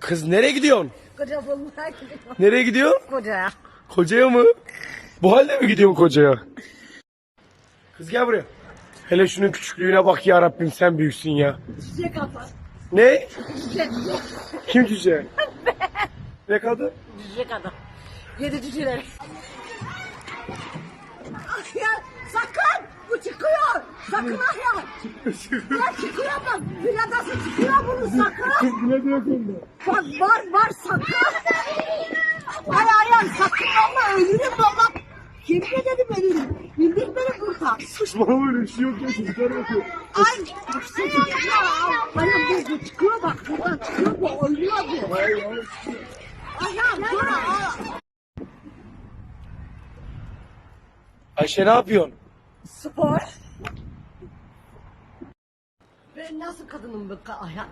Kız nereye gidiyorsun? Koca bulmaya gidiyor. Nereye gidiyorsun? Koca. Kocaya mı? Bu halde mi gidiyorsun kocaya? Kız gel buraya. Hele şunun küçüklüğüne bak ya Rabbim sen büyüksün ya. Çiçek atlar. Ne? Çiçek. Kim cüce? ne kadın? Çiçek adam. Yedi cüceler. Ah ya sakın. Bu çıkıyor. Sakın ah ya. Çıkıyor bak. Biladası çıkıyor bunu sakın. Ne diyorsun Bak var var sakın. Ay ay ay sakın ama ölürüm valla. Yemin ederim ölürüm. Bildik beni burada. Saçmalama öyle bir şey yok ya çocuklar bakıyor. Ay baksana ya. Bana bu, bu çıkıyor bak buradan çıkıyor bu ölüyor bu. Ayağım dur. aa. Ayşe ne yapıyorsun? Spor. Ben nasıl kadınım bu aya-